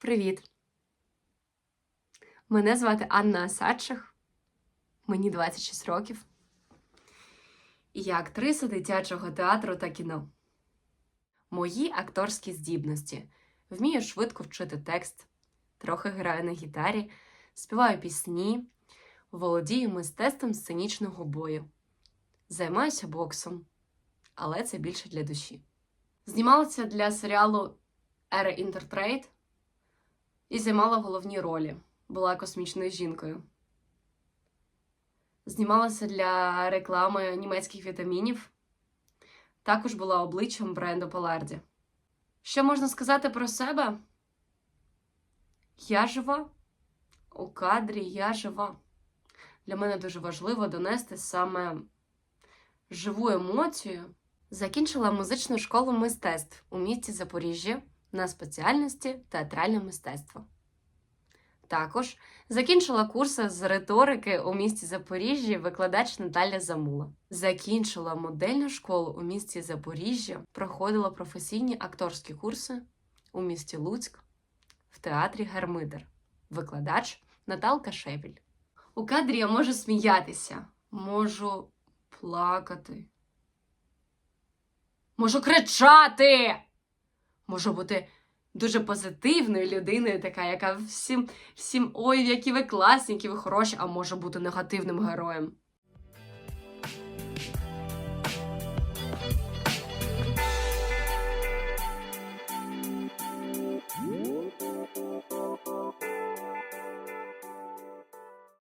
Привіт! Мене звати Анна Асадчих, мені 26 років. І я актриса дитячого театру та кіно. Мої акторські здібності вмію швидко вчити текст, трохи граю на гітарі, співаю пісні, володію мистецтвом сценічного бою, займаюся боксом, але це більше для душі. Знімалася для серіалу Ера Інтертрейд і займала головні ролі. Була космічною жінкою. Знімалася для реклами німецьких вітамінів. Також була обличчям бренду Поларді. Що можна сказати про себе? Я жива. У кадрі я жива. Для мене дуже важливо донести саме живу емоцію. Закінчила музичну школу мистецтв у місті Запоріжжя на спеціальності театральне мистецтво. Також закінчила курси з риторики у місті Запоріжжя викладач Наталя Замула. Закінчила модельну школу у місті Запоріжжя, проходила професійні акторські курси у місті Луцьк в театрі Гермидер. Викладач Наталка Шепіль. У кадрі я можу сміятися, можу плакати, можу кричати, можу бути дуже позитивною людиною, така, яка всім, всім ой, які ви класні, які ви хороші, а може бути негативним героєм.